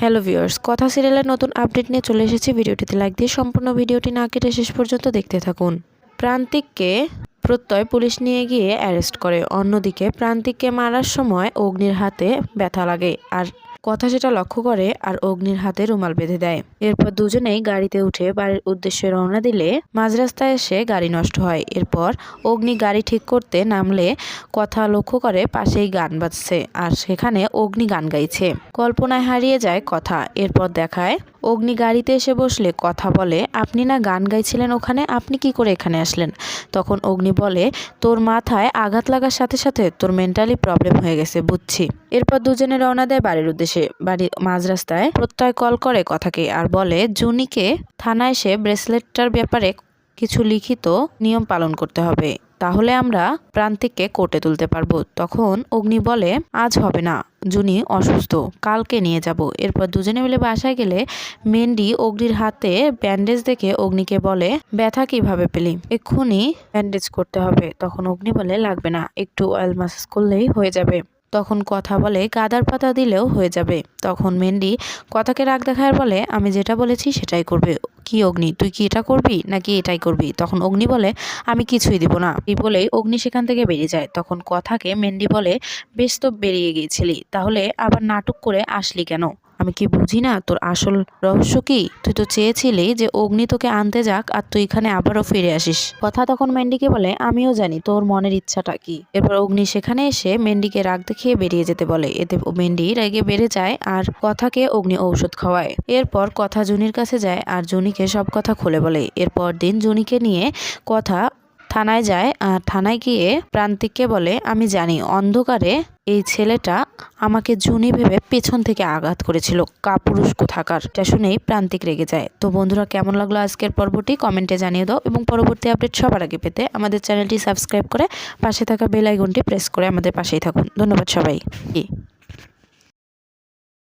Hello viewers কথা সিরিয়ালের নতুন আপডেট নিয়ে চলে এসেছি। ভিডিওটিতে লাইক দিয়ে সম্পূর্ণ ভিডিওটি না কেটে শেষ পর্যন্ত দেখতে থাকুন। প্রান্তিককে প্রত্যয় পুলিশ নিয়ে গিয়ে অ্যারেস্ট করে। অন্যদিকে প্রান্তিককে মারার সময় অগ্নির হাতে ব্যথা লাগে। আর কথা সেটা লক্ষ্য করে আর অগ্নির হাতে রুমাল বেঁধে দেয়। এরপর দুজনেই গাড়িতে উঠে বাড়ির উদ্দেশ্যে রওনা দিলে মাঝ রাস্তায় এসে গাড়ি নষ্ট হয়। এরপর অগ্নি গাড়ি ঠিক করতে নামলে কথা লক্ষ্য করে পাশেই গান বাজছে আর সেখানে অগ্নি গান গাইছে। কল্পনায় হারিয়ে যায় কথা। এরপর দেখায় অগ্নি গাড়িতে এসে বসলে, কথা বলে, আপনি না গান গাইছিলেন ওখানে? আপনি কি করে এখানে আসলেন? তখন অগ্নি বলে, তোর মাথায় আঘাত লাগার সাথে সাথে তোর মেন্টালি প্রবলেম হয়ে গেছে, বুঝছি। এরপর দুজনে রওনা দেয় বাড়ির উদ্দেশ্যে। বাড়ির মাঝ রাস্তায় প্রত্যয় কল করে কথাকে আর বলে, জুনিকে থানায় এসে ব্রেসলেটটার ব্যাপারে কিছু লিখিত নিয়ম পালন করতে হবে। তাহলে আমরা প্রান্তিককে কোর্টে তুলতে পারব। তখন অগ্নি বলে, আজ হবে না, জুনি অসুস্থ, কালকে নিয়ে যাব। এরপর দুজনে মিলে বাসায় গেলে মেন্ডি অগ্নির হাতে ব্যান্ডেজ দেখে অগ্নিকে বলে, ব্যথা কীভাবে পেলি? এক্ষুনি ব্যান্ডেজ করতে হবে। তখন অগ্নি বলে, লাগবে না, একটু অয়েল মাসাজ করলেই হয়ে যাবে। তখন কথা বলে কাদার পাতা দিলেও হয়ে যাবে। তখন মেন্ডি কথাকে রাগ দেখায় বলে, আমি যেটা বলেছি সেটাই করবে। কি অগ্নি? তুই কি এটা করবি নাকি এটাই করবি? তখন অগ্নি বলে, আমি কিছুই দিব না। এই বলেই অগ্নি সেখান থেকে বেরিয়ে যায়। তখন কথাকে মেন্ডি বলে, বেশ তো বেরিয়ে গিয়েছিলি, তাহলে আবার নাটক করে আসলি কেন? আমি কি বুঝি না? তোর আসল রহস্য কি? তুই তো চেয়েছিলি যে অগ্নি তোকে আনতে যাক আর তুই এখানে আবারও ফিরে আসিস। কথা তখন মেন্ডিকে বলে, আমিও জানি তোর মনের ইচ্ছাটা কি। এরপর অগ্নি সেখানে এসে মেন্ডিকে রাগ দেখিয়ে বেরিয়ে যেতে বলে। এতে মেন্ডি রেগে বেড়ে যায় আর কথাকে অগ্নি ঔষধ খাওয়ায়। এরপর কথা জুনির কাছে যায় আর জুনিকে সব কথা খুলে বলে। এরপর দিন জুনিকে নিয়ে কথা থানায় যায় আর থানায় গিয়ে প্রান্তিককে বলে, আমি জানি, অন্ধকারে এই ছেলেটা আমাকে জুনি ভেবে পেছন থেকে আঘাত করেছিল কাপুরুষ কোথাকার এটা শুনেই প্রান্তিক রেগে যায়। তো বন্ধুরা, কেমন লাগল আজকের পর্বটি? কমেন্টে জানিয়ে দাও এবং পরবর্তী আপডেট সবার আগে পেতে আমাদের চ্যানেলটি সাবস্ক্রাইব করে পাশে থাকা বেল প্রেস করে আমাদের পাশেই থাকুন। ধন্যবাদ সবাই